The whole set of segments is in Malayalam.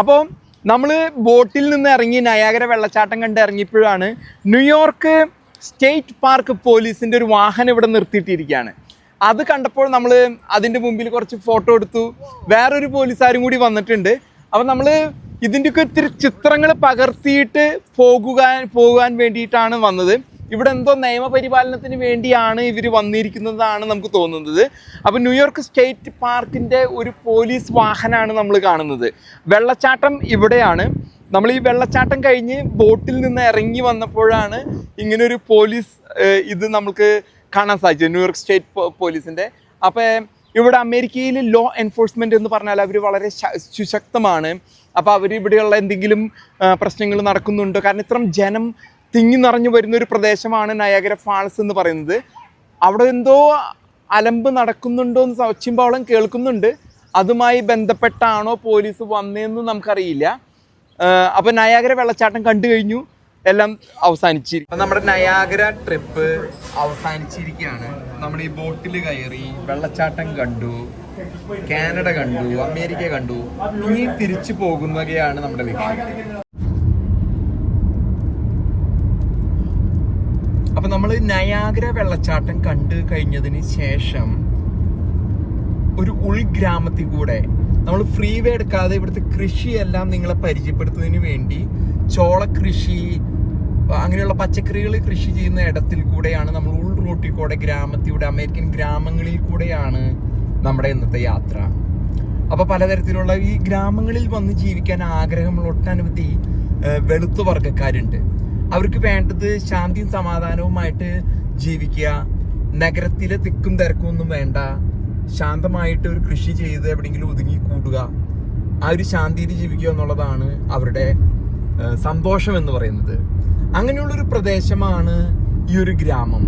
അപ്പോൾ നമ്മൾ ബോട്ടിൽ നിന്ന് ഇറങ്ങി നയാഗര വെള്ളച്ചാട്ടം കണ്ട് ഇറങ്ങിയപ്പോഴാണ് ന്യൂയോർക്ക് സ്റ്റേറ്റ് പാർക്ക് പോലീസിന്റെ ഒരു വാഹനം ഇവിടെ നിർത്തിയിട്ടിരിക്കുകയാണ്. അത് കണ്ടപ്പോൾ നമ്മൾ അതിന്റെ മുമ്പിൽ കുറച്ച് ഫോട്ടോ എടുത്തു. വേറൊരു പോലീസുകാരും കൂടി വന്നിട്ടുണ്ട്. അപ്പോൾ നമ്മൾ ഇതിന്റെയൊക്കെ ഒത്തിരി ചിത്രങ്ങൾ പകർത്തിയിട്ട് പോകുക പോകാൻ വേണ്ടിയിട്ടാണ് വന്നത്. ഇവിടെ എന്തോ നിയമപരിപാലനത്തിന് വേണ്ടിയാണ് ഇവർ വന്നിരിക്കുന്നതാണ് നമുക്ക് തോന്നുന്നത്. അപ്പോൾ ന്യൂയോർക്ക് സ്റ്റേറ്റ് പാർക്കിന്റെ ഒരു പോലീസ് വാഹനമാണ് നമ്മൾ കാണുന്നത്. വെള്ളച്ചാട്ടം ഇവിടെയാണ്. നമ്മൾ ഈ വെള്ളച്ചാട്ടം കഴിഞ്ഞ് ബോട്ടിൽ നിന്ന് ഇറങ്ങി വന്നപ്പോഴാണ് ഇങ്ങനൊരു പോലീസ് ഇത് നമുക്ക് കാണാൻ സാധിച്ചത് ന്യൂയോർക്ക് സ്റ്റേറ്റ് പോലീസിന്റെ അപ്പോൾ ഇവിടെ അമേരിക്കയിൽ ലോ എൻഫോഴ്സ്മെന്റ് എന്ന് പറഞ്ഞാൽ അവർ വളരെ സുശക്തമാണ്. അപ്പോൾ അവർ ഇവിടെയുള്ള എന്തെങ്കിലും പ്രശ്നങ്ങൾ നടക്കുന്നുണ്ടോ? കാരണം ഇത്രയും ജനം തിങ്ങി നിറഞ്ഞു വരുന്ന ഒരു പ്രദേശമാണ് നയാഗര ഫാൾസ് എന്ന് പറയുന്നത്. അവിടെ എന്തോ അലമ്പ് നടക്കുന്നുണ്ടോ എന്ന് സച്ചിമ്പോളം കേൾക്കുന്നുണ്ട്. അതുമായി ബന്ധപ്പെട്ടാണോ പോലീസ് വന്നതെന്ന് നമുക്കറിയില്ല. അപ്പോൾ നയാഗര വെള്ളച്ചാട്ടം കണ്ടു കഴിഞ്ഞു. എല്ലാം അവസാനിച്ചിരിക്കും നമ്മുടെ നയാഗര ട്രിപ്പ് അവസാനിച്ചിരിക്കുകയാണ്. നമ്മൾ ഈ ബോട്ടിൽ കയറി വെള്ളച്ചാട്ടം കണ്ടു. കാനഡ കണ്ടു അമേരിക്ക കണ്ടു ഇനി തിരിച്ചു പോകുന്നവയാണ് നമ്മുടെ ലക്ഷ്യം. അപ്പൊ നമ്മൾ നയാഗ്ര വെള്ളച്ചാട്ടം കണ്ടു കഴിഞ്ഞതിന് ശേഷം ഒരു ഉൾഗ്രാമത്തിൽ കൂടെ നമ്മൾ ഫ്രീ വേ എടുക്കാതെ ഇവിടുത്തെ കൃഷിയെല്ലാം നിങ്ങളെ പരിചയപ്പെടുത്തുന്നതിന് വേണ്ടി ചോള കൃഷി അങ്ങനെയുള്ള പച്ചക്കറികൾ കൃഷി ചെയ്യുന്ന ഇടത്തിൽ കൂടെയാണ് നമ്മൾ ഉൾ റോട്ടിൽ കൂടെ ഗ്രാമത്തിലൂടെ അമേരിക്കൻ ഗ്രാമങ്ങളിൽ കൂടെയാണ് നമ്മുടെ ഇന്നത്തെ യാത്ര. അപ്പൊ പലതരത്തിലുള്ള ഈ ഗ്രാമങ്ങളിൽ വന്ന് ജീവിക്കാൻ ആഗ്രഹമുള്ള ഒട്ടനവധി വെളുത്തു വർഗക്കാരുണ്ട്. അവർക്ക് വേണ്ടത് ശാന്തിയും സമാധാനവുമായിട്ട് ജീവിക്കുക. നഗരത്തിലെ തിക്കും തിരക്കും ഒന്നും വേണ്ട. ശാന്തമായിട്ട് ഒരു കൃഷി ചെയ്ത് എവിടെയെങ്കിലും ഒതുങ്ങി കൂടുക. ആ ഒരു ശാന്തിയിൽ ജീവിക്കുക എന്നുള്ളതാണ് അവരുടെ സന്തോഷം എന്ന് പറയുന്നത്. അങ്ങനെയുള്ളൊരു പ്രദേശമാണ് ഈ ഒരു ഗ്രാമം.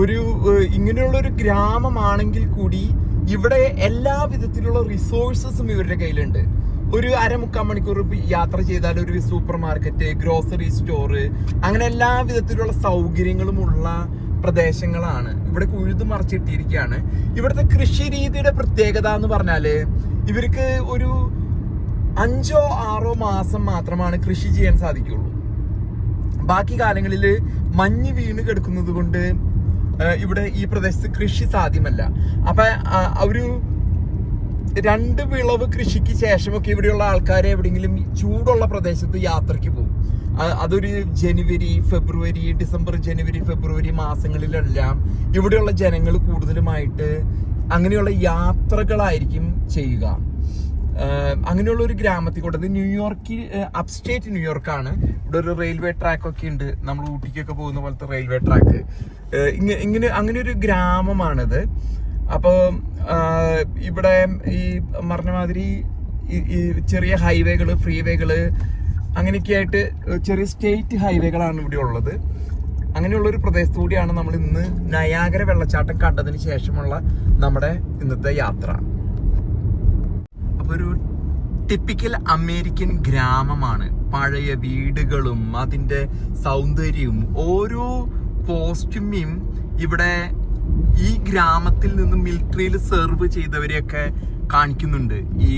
ഒരു ഇങ്ങനെയുള്ളൊരു ഗ്രാമമാണെങ്കിൽ കൂടി ഇവിടെ എല്ലാ വിധത്തിലുള്ള റിസോഴ്സസും ഇവരുടെ കയ്യിലുണ്ട്. ഒരു അരമുക്കാൽ മണിക്കൂർ യാത്ര ചെയ്താൽ ഒരു സൂപ്പർ മാർക്കറ്റ് ഗ്രോസറി സ്റ്റോറ് അങ്ങനെ എല്ലാ വിധത്തിലുള്ള സൗകര്യങ്ങളുമുള്ള പ്രദേശങ്ങളാണ്. ഇവിടെ ഉഴുതു മറിച്ചിട്ടിരിക്കുകയാണ്. ഇവിടുത്തെ കൃഷി രീതിയുടെ പ്രത്യേകത എന്ന് പറഞ്ഞാൽ ഇവർക്ക് ഒരു അഞ്ചോ ആറോ മാസം മാത്രമാണ് കൃഷി ചെയ്യാൻ സാധിക്കുള്ളൂ. ബാക്കി കാലങ്ങളിൽ മഞ്ഞ് വീണ് കിടക്കുന്നത് കൊണ്ട് ഇവിടെ ഈ പ്രദേശത്ത് കൃഷി സാധ്യമല്ല. അപ്പൊ ഒരു രണ്ട് വിളവ് കൃഷിക്ക് ശേഷമൊക്കെ ഇവിടെയുള്ള ആൾക്കാരെ എവിടെയെങ്കിലും ചൂടുള്ള പ്രദേശത്ത് യാത്രയ്ക്ക് പോകും. അതൊരു ജനുവരി ഫെബ്രുവരി ഡിസംബർ ജനുവരി ഫെബ്രുവരി മാസങ്ങളിലെല്ലാം ഇവിടെയുള്ള ജനങ്ങൾ കൂടുതലുമായിട്ട് അങ്ങനെയുള്ള യാത്രകളായിരിക്കും ചെയ്യുക. അങ്ങനെയുള്ള ഒരു ഗ്രാമത്തിൽ കൂടെ ന്യൂയോർക്കിൽ അപ്സ്റ്റേറ്റ് ന്യൂയോർക്കാണ് ഇവിടെ ഒരു റെയിൽവേ ട്രാക്ക് ഒക്കെ ഉണ്ട്. നമ്മൾ ഊട്ടിക്കൊക്കെ പോകുന്ന പോലത്തെ റെയിൽവേ ട്രാക്ക് ഇങ്ങനെ ഇങ്ങനെ അങ്ങനെ ഒരു ഗ്രാമമാണിത്. അപ്പോൾ ഇവിടെ ഈ പറഞ്ഞ മാതിരി ഈ- ചെറിയ ഹൈവേകൾ ഫ്രീവേകൾ അങ്ങനെയൊക്കെ ചെറിയ സ്റ്റേറ്റ് ഹൈവേകളാണ് ഇവിടെ ഉള്ളത്. അങ്ങനെയുള്ള ഒരു പ്രദേശത്തു കൂടിയാണ് നമ്മൾ ഇന്ന് നയാഗര വെള്ളച്ചാട്ടം കണ്ടതിന് ശേഷമുള്ള നമ്മുടെ ഇന്നത്തെ യാത്ര. ഒരു ടിപ്പിക്കൽ അമേരിക്കൻ ഗ്രാമമാണ്. പഴയ വീടുകളും അതിന്റെ സൗന്ദര്യവും ഓരോ കോസ്റ്റ്യൂമിയും ഇവിടെ ഈ ഗ്രാമത്തിൽ നിന്ന് മിലിറ്ററിയിൽ സെർവ് ചെയ്തവരെയൊക്കെ കാണിക്കുന്നുണ്ട് ഈ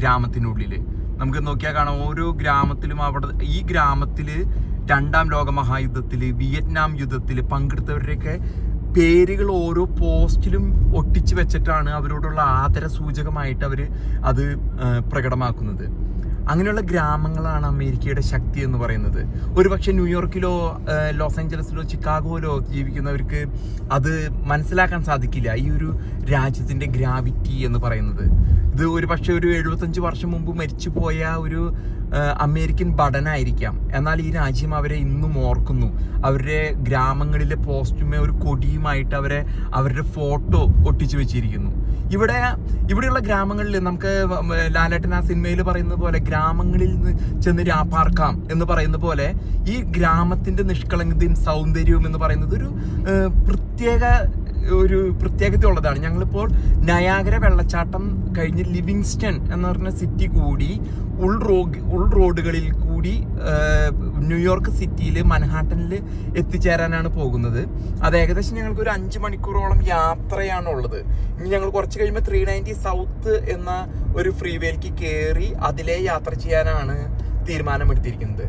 ഗ്രാമത്തിനുള്ളിൽ നമുക്ക് നോക്കിയാൽ കാണാം ഓരോ ഗ്രാമത്തിലും അവിടെ ഈ ഗ്രാമത്തിൽ രണ്ടാം ലോക മഹായുദ്ധത്തിൽ വിയറ്റ്നാം യുദ്ധത്തിൽ പങ്കെടുത്തവരുടെയൊക്കെ പേരുകൾ ഓരോ പോസ്റ്റിലും ഒട്ടിച്ചു വെച്ചിട്ടാണ് അവരോടുള്ള ആദര സൂചകമായിട്ട് അവർ അത് പ്രകടമാക്കുന്നത്. അങ്ങനെയുള്ള ഗ്രാമങ്ങളാണ് അമേരിക്കയുടെ ശക്തി എന്ന് പറയുന്നത്. ഒരുപക്ഷെ ന്യൂയോർക്കിലോ ലോസ് ഏഞ്ചലസിലോ ചിക്കാഗോയിലോ ജീവിക്കുന്നവർക്ക് അത് മനസ്സിലാക്കാൻ സാധിക്കില്ല. ഈ ഒരു രാജ്യത്തിന്റെ ഗ്രാവിറ്റി എന്ന് പറയുന്നത്. ഇത് ഒരു പക്ഷേ ഒരു എഴുപത്തഞ്ച് വർഷം മുമ്പ് മരിച്ചു പോയ ഒരു അമേരിക്കൻ ഭടനായിരിക്കാം. എന്നാൽ ഈ രാജ്യം അവരെ ഇന്നും ഓർക്കുന്നു. അവരുടെ ഗ്രാമങ്ങളിലെ പോസ്റ്റുമേ ഒരു കൊടിയുമായിട്ട് അവരെ അവരുടെ ഫോട്ടോ ഒട്ടിച്ചു വെച്ചിരിക്കുന്നു. ഇവിടെ ഇവിടെയുള്ള ഗ്രാമങ്ങളിൽ നമുക്ക് ലാലേട്ടൻ ആ സിനിമയിൽ പറയുന്നത് പോലെ ഗ്രാമങ്ങളിൽ നിന്ന് ചെന്ന് രാപ്പാർക്കാം എന്ന് പറയുന്ന പോലെ ഈ ഗ്രാമത്തിന്റെ നിഷ്കളങ്കതയും സൗന്ദര്യവും എന്ന് പറയുന്നത് ഒരു പ്രത്യേക ഒരു പ്രത്യേകത ഉള്ളതാണ്. ഞങ്ങളിപ്പോൾ നയാഗര വെള്ളച്ചാട്ടം കഴിഞ്ഞ് ലിവിങ്സ്റ്റൺ എന്ന് പറഞ്ഞ സിറ്റി കൂടി ഉൾ റോഡ് ഉൾ റോഡുകളിൽ കൂടി ന്യൂയോർക്ക് സിറ്റിയിൽ മൻഹാട്ടനിൽ എത്തിച്ചേരാനാണ് പോകുന്നത്. അത് ഏകദേശം ഞങ്ങൾക്ക് ഒരു അഞ്ച് മണിക്കൂറോളം യാത്രയാണ് ഉള്ളത് ഇനി ഞങ്ങൾ കുറച്ച് കഴിയുമ്പോൾ ത്രീ നയന്റി സൗത്ത് എന്ന ഒരു ഫ്രീവേയിലേക്ക് കയറി അതിലേ യാത്ര ചെയ്യാനാണ് തീരുമാനമെടുത്തിരിക്കുന്നത്.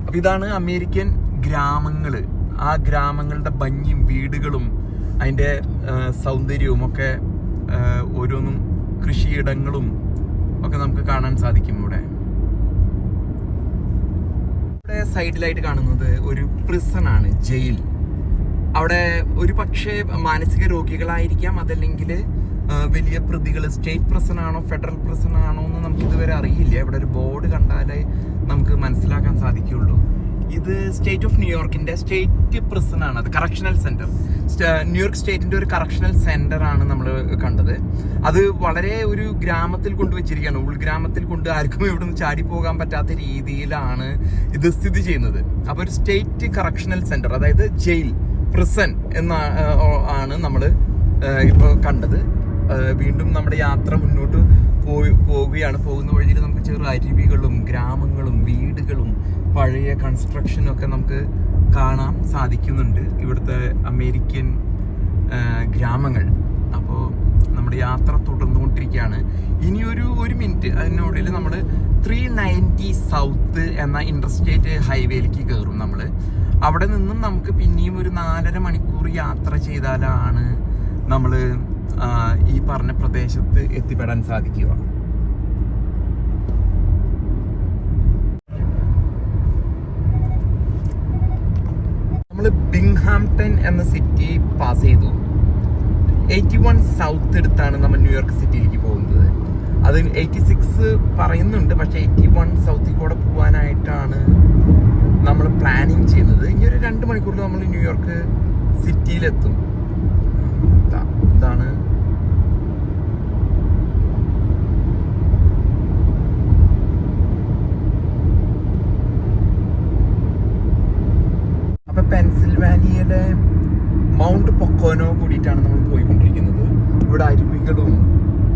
അപ്പം ഇതാണ് അമേരിക്കൻ ഗ്രാമങ്ങൾ ആ ഗ്രാമങ്ങളുടെ ഭംഗിയും വീടുകളും അതിന്റെ സൗന്ദര്യവും ഒക്കെ ഓരോന്നും കൃഷിയിടങ്ങളും ഒക്കെ നമുക്ക് കാണാൻ സാധിക്കും ഇവിടെ. ഇവിടെ സൈഡിലായിട്ട് കാണുന്നത് ഒരു പ്രിസൺ ആണ് ജയിൽ. അവിടെ ഒരു പക്ഷേ മാനസിക രോഗികളായിരിക്കാം അതല്ലെങ്കിൽ വലിയ പ്രതികൾ സ്റ്റേറ്റ് പ്രസൻ ആണോ ഫെഡറൽ പ്രസൻ ആണോ എന്ന് നമുക്ക് ഇതുവരെ അറിയില്ല. ഇവിടെ ഒരു ബോർഡ് കണ്ടാലേ നമുക്ക് മനസ്സിലാക്കാൻ സാധിക്കുള്ളൂ ഇത് സ്റ്റേറ്റ് ഓഫ് ന്യൂയോർക്കിന്റെ സ്റ്റേറ്റ് പ്രിസൺ ആണ്. അത് കറക്ഷണൽ സെന്റർ ന്യൂയോർക്ക് സ്റ്റേറ്റിന്റെ ഒരു കറക്ഷണൽ സെന്റർ ആണ് നമ്മൾ കണ്ടത്. അത് വളരെ ഒരു ഗ്രാമത്തിൽ കൊണ്ടുവച്ചിരിക്കുകയാണ്. ഉൾഗ്രാമത്തിൽ കൊണ്ട് ആർക്കും ഇവിടെ നിന്ന് ചാടി പോകാൻ പറ്റാത്ത രീതിയിലാണ് ഇത് സ്ഥിതി ചെയ്യുന്നത്. അപ്പോൾ ഒരു സ്റ്റേറ്റ് കറക്ഷണൽ സെന്റർ അതായത് ജയിൽ പ്രിസൺ എന്ന ആണ് നമ്മൾ ഇപ്പോൾ കണ്ടത്. വീണ്ടും നമ്മുടെ യാത്ര മുന്നോട്ട് പോയി പോവുകയാണ് പോകുന്ന വഴിയിൽ നമുക്ക് ചെറു അരുവികളും ഗ്രാമങ്ങളും വീടുകളും പഴയ കൺസ്ട്രക്ഷനൊക്കെ നമുക്ക് കാണാൻ സാധിക്കുന്നുണ്ട്. ഇവിടുത്തെ അമേരിക്കൻ ഗ്രാമങ്ങൾ. അപ്പോൾ നമ്മുടെ യാത്ര തുടർന്നുകൊണ്ടിരിക്കുകയാണ്. ഇനി ഒരു ഒരു മിനിറ്റ്. അതിനുള്ളിൽ നമ്മൾ ത്രീ നയന്റി സൗത്ത് എന്ന ഇന്റർസ്റ്റേറ്റ് ഹൈവേയിലേക്ക് കയറും നമ്മൾ അവിടെ നിന്നും നമുക്ക് പിന്നെയും ഒരു നാലര മണിക്കൂർ യാത്ര ചെയ്താലാണ് നമ്മൾ ഈ പറഞ്ഞ പ്രദേശത്ത് എത്തിപ്പെടാൻ സാധിക്കുക. നമ്മൾ ബിങ്ഹാംപ്ടൺ എന്ന സിറ്റി പാസ് ചെയ്തു. എയ്റ്റി വൺ സൗത്ത് എടുത്താണ് നമ്മൾ ന്യൂയോർക്ക് സിറ്റിയിലേക്ക് പോകുന്നത്. അത് എയ്റ്റി സിക്സ് പറയുന്നുണ്ട് പക്ഷേ എയ്റ്റി വൺ സൗത്തിൽ കൂടെ പോകാനായിട്ടാണ് നമ്മൾ പ്ലാനിങ് ചെയ്യുന്നത്. ഇനി ഒരു രണ്ട് മണിക്കൂറിൽ നമ്മൾ ന്യൂയോർക്ക് സിറ്റിയിലെത്തും ഇതാ- ഇതാണ് അപ്പൊ പെൻസിൽവാനിയയിലെ മൗണ്ട് പൊക്കോനോ കൂടിയിട്ടാണ് നമ്മൾ പോയിക്കൊണ്ടിരിക്കുന്നത് ഇവിടെ അരുവികളും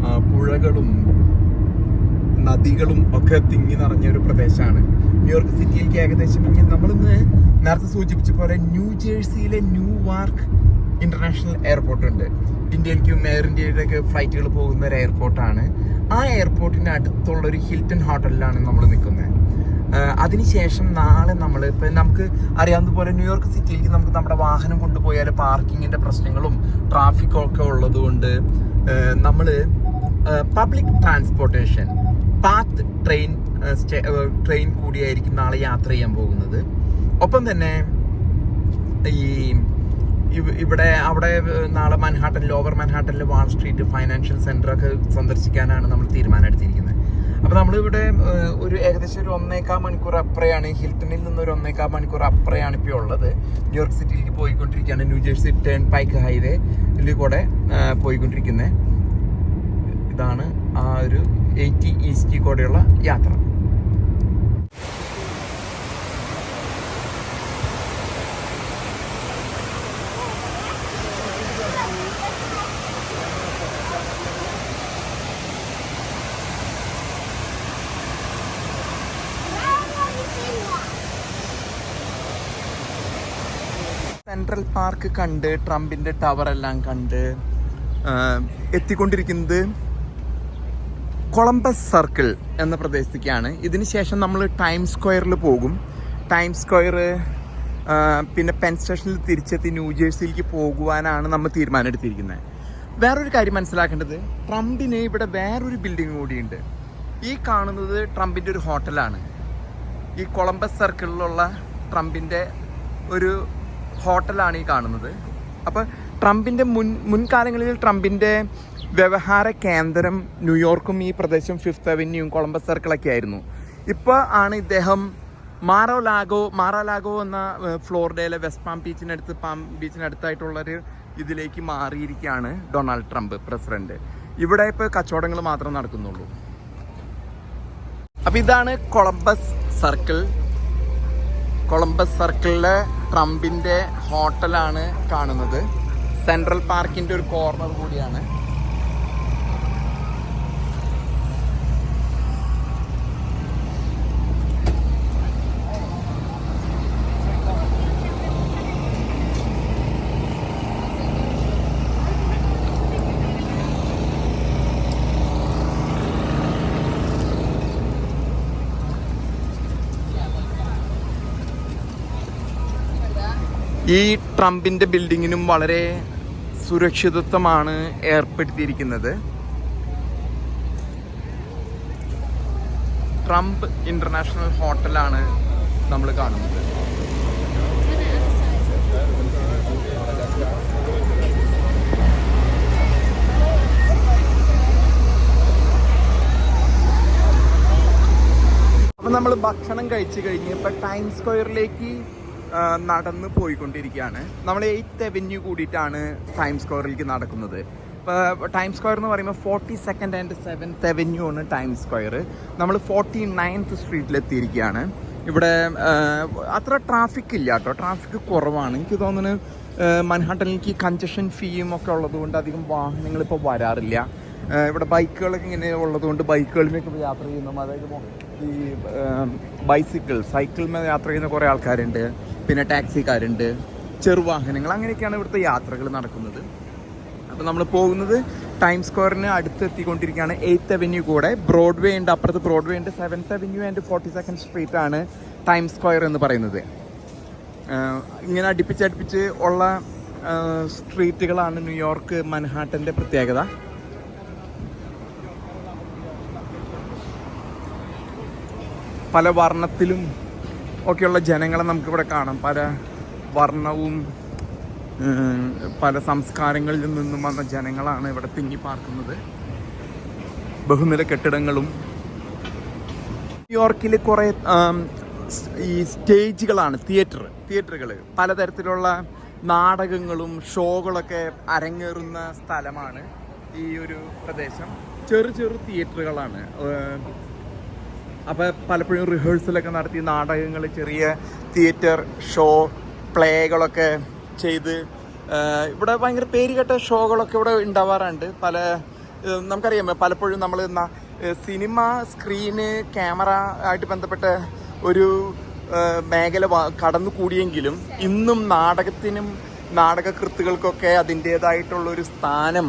ആ, പുഴകളും നദികളും ഒക്കെ തിങ്ങി നിറഞ്ഞ ഒരു പ്രദേശമാണ്. ന്യൂയോർക്ക് സിറ്റിയിലേക്ക് ഏകദേശം നമ്മളിന്ന് നേരത്തെ സൂചിപ്പിച്ച പോലെ ന്യൂ ജേഴ്സിയിലെ ന്യൂ വാർക്ക് ഇന്റർനാഷണൽ എയർപോർട്ട് ഉണ്ട്. ഇന്ത്യയിലേക്കും എയർ ഇന്ത്യയിലേക്ക് ഫ്ലൈറ്റുകൾ പോകുന്ന ഒരു എയർപോർട്ടാണ് ആ എയർപോർട്ടിന്റെ അടുത്തുള്ള ഒരു ഹിൽട്ടൺ ഹോട്ടലിലാണ് നമ്മൾ നിൽക്കുന്നത്. അതിനുശേഷം നാളെ നമ്മൾ ഇപ്പം നമുക്ക് അറിയാവുന്ന പോലെ ന്യൂയോർക്ക് സിറ്റിയിലേക്ക് നമുക്ക് നമ്മുടെ വാഹനം കൊണ്ടുപോയാൽ പാർക്കിങ്ങിന്റെ പ്രശ്നങ്ങളും ട്രാഫിക്കും ഒക്കെ ഉള്ളതുകൊണ്ട് നമ്മൾ public transportation PATH train train കൂടിയായിരിക്കും നാളെ യാത്ര ചെയ്യാൻ പോകുന്നത്. ഒപ്പം തന്നെ ഈ ഇവിടെ അവിടെ നാളെ മൻഹാട്ടൻ ലോവർ മൻഹാട്ടനിലെ വാൾ സ്ട്രീറ്റ് ഫൈനാൻഷ്യൽ സെന്റർ ഒക്കെ സന്ദർശിക്കാനാണ് നമ്മൾ തീരുമാനം എടുത്തിരിക്കുന്നത് അപ്പൊ നമ്മളിവിടെ ഒരു ഏകദേശം ഒരു ഒന്നേക്കാൽ മണിക്കൂർ അപ്പുറയാണ് ഹിൽട്ടണിൽ നിന്ന് ഒരു ഒന്നേക്കാൽ മണിക്കൂർ അപ്പുറയാണ് ഇപ്പോൾ ഉള്ളത്. ന്യൂയോർക്ക് സിറ്റിയിലേക്ക് പോയിക്കൊണ്ടിരിക്കുകയാണ് ന്യൂജേഴ്സി ടേൺ പൈക്ക് ഹൈവേയിൽ കൂടെ പോയിക്കൊണ്ടിരിക്കുന്നത്. ഇതാണ് ആ ഒരു എയ്റ്റി ഈസ്റ്റി കൂടെയുള്ള യാത്ര. സെൻട്രൽ പാർക്ക് കണ്ട് ട്രംപിന്റെ ടവർ എല്ലാം കണ്ട് എത്തിക്കൊണ്ടിരിക്കുന്നത് കൊളംബസ് സർക്കിൾ എന്ന പ്രദേശത്തേക്കാണ്. ഇതിന് ശേഷം നമ്മൾ ടൈം സ്ക്വയറിൽ പോകും. ടൈം സ്ക്വയർ പിന്നെ പെൻ സ്റ്റേഷനിൽ തിരിച്ചെത്തി ന്യൂജേഴ്സിയിലേക്ക് പോകുവാനാണ് നമ്മൾ തീരുമാനമെടുത്തിരിക്കുന്നത് വേറൊരു കാര്യം മനസ്സിലാക്കേണ്ടത് ട്രംപിന് ഇവിടെ വേറൊരു ബിൽഡിംഗ് കൂടിയുണ്ട് ഈ കാണുന്നത് ട്രംപിന്റെ ഒരു ഹോട്ടലാണ്. ഈ കൊളംബസ് സർക്കിളിലുള്ള ട്രംപിന്റെ ഒരു ഹോട്ടലാണ് ഈ കാണുന്നത്. അപ്പോൾ ട്രംപിന്റെ മുൻ മുൻകാലങ്ങളിൽ ട്രംപിന്റെ വ്യവഹാര കേന്ദ്രം ന്യൂയോർക്കും ഈ പ്രദേശം ഫിഫ്ത്ത് അവന്യൂയും കൊളംബസ് സർക്കിളൊക്കെ ആയിരുന്നു. ഇപ്പോൾ ആണ് ഇദ്ദേഹം മാറോ ലാഗോ മാറോ ലാഗോ എന്ന ഫ്ലോറിഡയിലെ വെസ്റ്റ് പാം ബീച്ചിനടുത്ത് പാം ബീച്ചിനടുത്തായിട്ടുള്ളൊരു ഇതിലേക്ക് മാറിയിരിക്കുകയാണ് ഡൊണാൾഡ് ട്രംപ് പ്രസിഡന്റ്. ഇവിടെ ഇപ്പോൾ കച്ചവടങ്ങൾ മാത്രം നടക്കുന്നുള്ളൂ. അപ്പോൾ ഇതാണ് കൊളംബസ് സർക്കിൾ. കൊളംബസ് സർക്കിളിലെ ട്രംപിന്റെ ഹോട്ടലാണ് കാണുന്നത്. സെൻട്രൽ പാർക്കിന്റെ ഒരു കോർണർ കൂടിയാണ്. ഈ ട്രംപിന്റെ ബിൽഡിങ്ങിനും വളരെ സുരക്ഷിതത്വമാണ് ഏർപ്പെടുത്തിയിരിക്കുന്നത്. ട്രംപ് ഇന്റർനാഷണൽ ഹോട്ടലാണ് നമ്മൾ കാണുന്നത്. അപ്പം നമ്മൾ ഭക്ഷണം കഴിച്ചു കഴിഞ്ഞ് ഇപ്പം ടൈം സ്ക്വയറിലേക്ക് നടന്ന് പോയിക്കൊണ്ടിരിക്കുകയാണ്. നമ്മൾ എയ്ത്ത് അവന്യൂ കൂടിയിട്ടാണ് ടൈം സ്ക്വയറിലേക്ക് നടക്കുന്നത്. ഇപ്പോൾ ടൈം സ്ക്വയർ എന്ന് പറയുമ്പോൾ forty second and seventh avenue ആണ് ടൈം സ്ക്വയർ. നമ്മൾ ഫോർട്ടി നയൻത്ത് സ്ട്രീറ്റിലെത്തിയിരിക്കുകയാണ്. ഇവിടെ അത്ര ട്രാഫിക് ഇല്ല കേട്ടോ. ട്രാഫിക് കുറവാണ്. എനിക്ക് തോന്നുന്നു മൻഹാട്ടനിലേക്ക് കഞ്ചഷൻ ഫീയും ഒക്കെ ഉള്ളതുകൊണ്ട് അധികം വാഹനങ്ങൾ ഇപ്പോൾ വരാറില്ല. ഇവിടെ ബൈക്കുകളൊക്കെ ഇങ്ങനെ ഉള്ളതുകൊണ്ട് ബൈക്കുകളിലൊക്കെ യാത്ര ചെയ്യുന്നു. അതായത് ഈ ബൈസിക്കിൾ സൈക്കിളിൽ യാത്ര ചെയ്യുന്ന കുറേ ആൾക്കാരുണ്ട്. പിന്നെ ടാക്സിക്കാരുണ്ട് ചെറുവാഹനങ്ങൾ അങ്ങനെയൊക്കെയാണ് ഇവിടുത്തെ യാത്രകൾ നടക്കുന്നത്. അപ്പോൾ നമ്മൾ പോകുന്നത് ടൈം സ്ക്വയറിന് അടുത്ത് എത്തിക്കൊണ്ടിരിക്കുകയാണ് എയ്ത്ത് അവന്യൂ കൂടെ. ബ്രോഡ്വേ ഉണ്ട് അപ്പുറത്ത് ബ്രോഡ്വേ ഉണ്ട്. Seventh avenue and forty second street ആണ് ടൈം സ്ക്വയർ എന്ന് പറയുന്നത്. ഇങ്ങനെ ഇങ്ങനെ അടുപ്പിച്ചടുപ്പിച്ച് ഉള്ള സ്ട്രീറ്റുകളാണ് ന്യൂയോർക്ക് മൻഹാട്ടന്റെ പ്രത്യേകത. പല വർണത്തിലും ഒക്കെയുള്ള ജനങ്ങളെ നമുക്കിവിടെ കാണാം. പല വർണവും പല സംസ്കാരങ്ങളിൽ നിന്നും വന്ന ജനങ്ങളാണ് ഇവിടെ തിങ്ങി പാർക്കുന്നത്. ബഹുനില കെട്ടിടങ്ങളും ന്യൂയോർക്കിൽ കുറേ ഈ സ്റ്റേജുകളാണ് തിയേറ്റർ തിയേറ്ററുകൾ പലതരത്തിലുള്ള നാടകങ്ങളും ഷോകളൊക്കെ അരങ്ങേറുന്ന സ്ഥലമാണ് ഈ ഒരു പ്രദേശം. ചെറു ചെറു തിയേറ്ററുകളാണ്. അപ്പോൾ പലപ്പോഴും റിഹേഴ്സലൊക്കെ നടത്തി നാടകങ്ങൾ ചെറിയ തിയേറ്റർ ഷോ പ്ലേകളൊക്കെ ചെയ്ത് ഇവിടെ ഭയങ്കര പേരുകെട്ട ഷോകളൊക്കെ ഇവിടെ ഉണ്ടാവാറുണ്ട്. പല നമുക്കറിയാമോ നമുക്കറിയാം പലപ്പോഴും നമ്മൾ സിനിമ സ്ക്രീന് ക്യാമറ ആയിട്ട് ബന്ധപ്പെട്ട ഒരു മേഖല കടന്നു കൂടിയെങ്കിലും ഇന്നും നാടകത്തിനും നാടകകൃത്തുകൾക്കൊക്കെ അതിന്റേതായിട്ടുള്ളൊരു സ്ഥാനം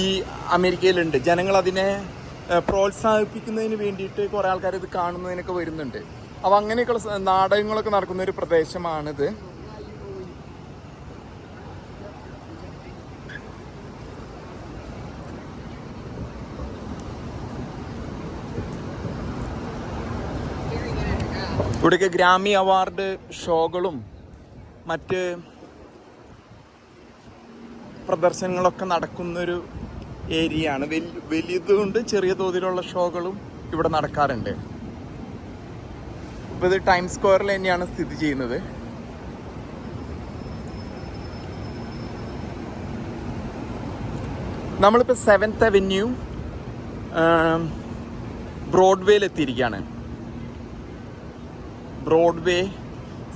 ഈ അമേരിക്കയിലുണ്ട്. ജനങ്ങൾ അതിനെ പ്രോത്സാഹിപ്പിക്കുന്നതിന് വേണ്ടിയിട്ട് കുറേ ആൾക്കാർ ഇത് കാണുന്നതിനൊക്കെ വരുന്നുണ്ട്. അപ്പോൾ അങ്ങനെയൊക്കെയുള്ള നാടകങ്ങളൊക്കെ നടക്കുന്ന ഒരു പ്രദേശമാണിത്. ഇവിടെയൊക്കെ ഗ്രാമി അവാർഡ് ഷോകളും മറ്റ് പ്രദർശനങ്ങളൊക്കെ നടക്കുന്നൊരു ഏരിയയാണ്. വലിയ വലിയതുകൊണ്ട് ചെറിയ തോതിലുള്ള ഷോകളും ഇവിടെ നടക്കാറുണ്ട്. ഇപ്പോൾ ഇത് ടൈം സ്ക്വയറിൽ തന്നെയാണ് സ്ഥിതി ചെയ്യുന്നത്. നമ്മളിപ്പോൾ സെവൻത്ത് അവന്യൂ ബ്രോഡ്വേയിൽ എത്തിയിരിക്കുകയാണ്. ബ്രോഡ്വേ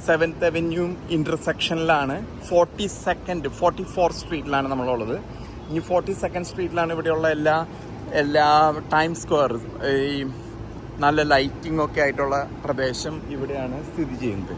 സെവൻത്ത് അവന്യൂ ഇന്റർസെക്ഷനിലാണ്. ഫോർട്ടി സെക്കൻഡ് ഫോർട്ടി ഫോർ സ്ട്രീറ്റിലാണ് നമ്മളുള്ളത്. ഇനി ഫോർട്ടി സെക്കൻഡ് സ്ട്രീറ്റിലാണ് ഇവിടെയുള്ള എല്ലാ എല്ലാ ടൈം സ്ക്വയർ ഈ നല്ല ലൈറ്റിംഗ് ഒക്കെ ആയിട്ടുള്ള പ്രദേശം ഇവിടെയാണ് സ്ഥിതി ചെയ്യുന്നത്.